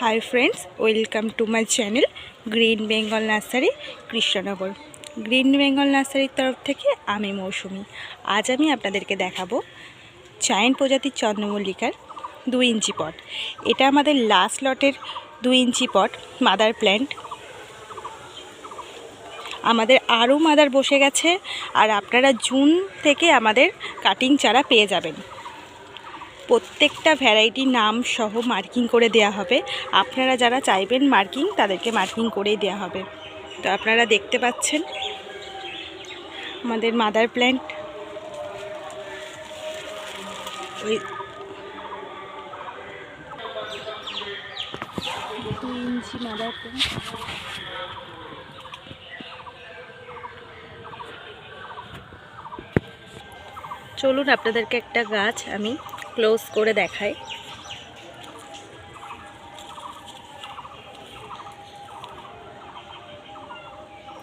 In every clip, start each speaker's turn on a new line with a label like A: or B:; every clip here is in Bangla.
A: Hi friends welcome to my channel green Bengal nursery Krishnanagar green Bengal নার্সারির তরফ থেকে আমি মৌসুমি। আজ আমি আপনাদেরকে দেখাবো চায়ন প্রজাতির চন্দ্রমল্লিকার দু ইঞ্চি পট। এটা আমাদের লাস্ট লটের দু ইঞ্চি পট মাদার প্ল্যান্ট আমাদের আরও মাদার বসে গেছে, আর আপনারা জুন থেকে আমাদের কাটিং চারা পেয়ে যাবেন। প্রত্যেকটা ভ্যারাইটি নাম সহ মার্কিং করে দেয়া হবে। আপনারা যারা চাইবেন মার্কিং তাদেরকে মার্কিং করেই দেয়া হবে। তো আপনারা দেখতে পাচ্ছেন আমাদের মাদার প্ল্যান্ট ওই ইঞ্চি মাদার প্ল্যান্ট চলুন, আপনাদেরকে একটা গাছ আমি ক্লোজ করে দেখাই।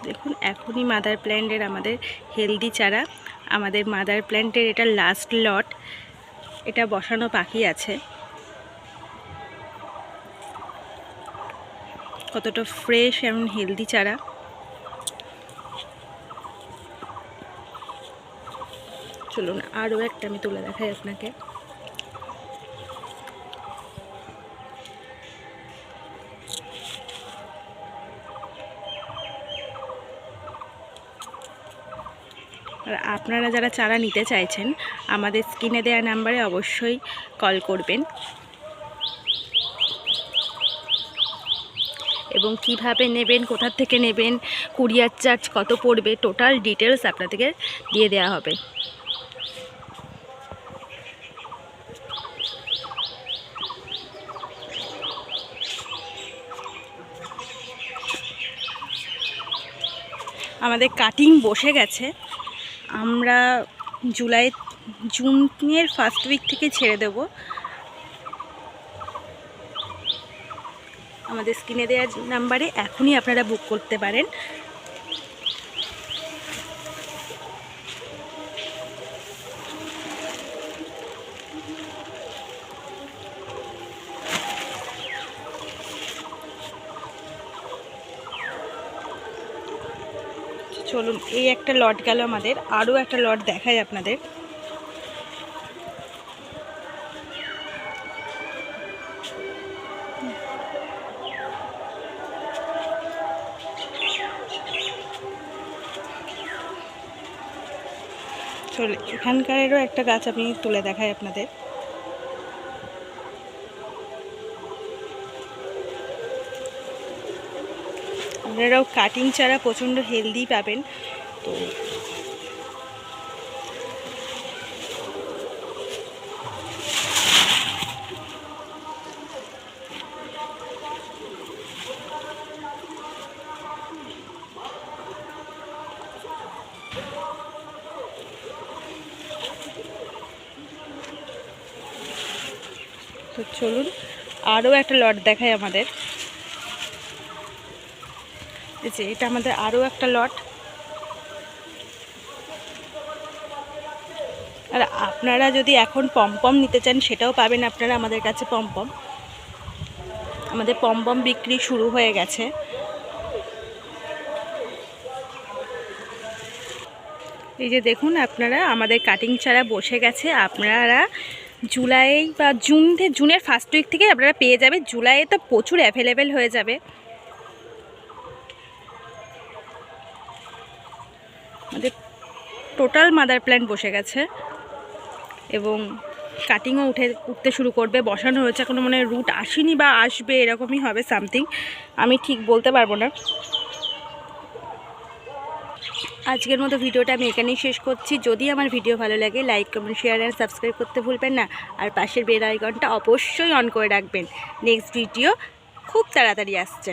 A: দেখুন, এখনই মাদার প্ল্যান্টের আমাদের হেলদি চারা, আমাদের মাদার প্ল্যান্টের এটা লাস্ট লট এটা বসানো পাখি আছে। কতটা ফ্রেশ এবং হেলদি চারা। চলুন, আরও একটা আমি তুলে দেখাই আপনাকে। আর আপনারা যারা চারা নিতে চাইছেন, আমাদের স্ক্রিনে দেওয়া নাম্বারে অবশ্যই কল করবেন। এবং কীভাবে নেবেন কোথার থেকে নেবেন, কুরিয়ার চার্জ কত পড়বে, টোটাল ডিটেলস আপনাদেরকে দিয়ে দেওয়া হবে। আমাদের কাটিং বসে গেছে। আমরা জুলাই জুনের ফার্স্ট উইক থেকে ছেড়ে দেব। আমাদের স্ক্রিনে দেওয়া নাম্বারে এখনই আপনারা বুক করতে পারেন। চলুন, এই একটা লট গেল আমাদের। আরও একটা লট দেখাই আপনাদের। চলে এখানকারেরও একটা গাছ আমি তুলে দেখাই আপনাদের। আপনারাও কাটিং ছাড়া প্রচণ্ড হেলদি পাবেন। তো তো চলুন আরও একটা লট দেখায় আমাদের। যে, এটা আমাদের আরও একটা লট। আর আপনারা যদি এখন পমপম নিতে চান, সেটাও পাবেন আপনারা আমাদের কাছে পমপম আমাদের পমপম বিক্রি শুরু হয়ে গেছে। এই যে দেখুন, আপনারা আমাদের কাটিং চারা বসে গেছে। আপনারা জুলাই বা জুন জুনের ফার্স্ট উইক থেকে আপনারা পেয়ে যাবে জুলাইয়ে তো প্রচুর অ্যাভেলেবেল হয়ে যাবে। টোটাল মাদার প্ল্যান্ট বসে গেছে এবং কাটিংও উঠে, উঠতে শুরু করবে, বসানো হয়েছে, এখনও মনে রুট আসেনি বা আসবে, এরকমই হবে সামথিং আমি ঠিক বলতে পারব না। আজকের মতো ভিডিওটা আমি এখানেই শেষ করছি। যদি আমার ভিডিও ভালো লাগে like comment share and subscribe করতে ভুলবেন না। আর পাশের বেল আইকনটা অবশ্যই অন করে রাখবেন। নেক্সট ভিডিও খুব তাড়াতাড়ি আসছে।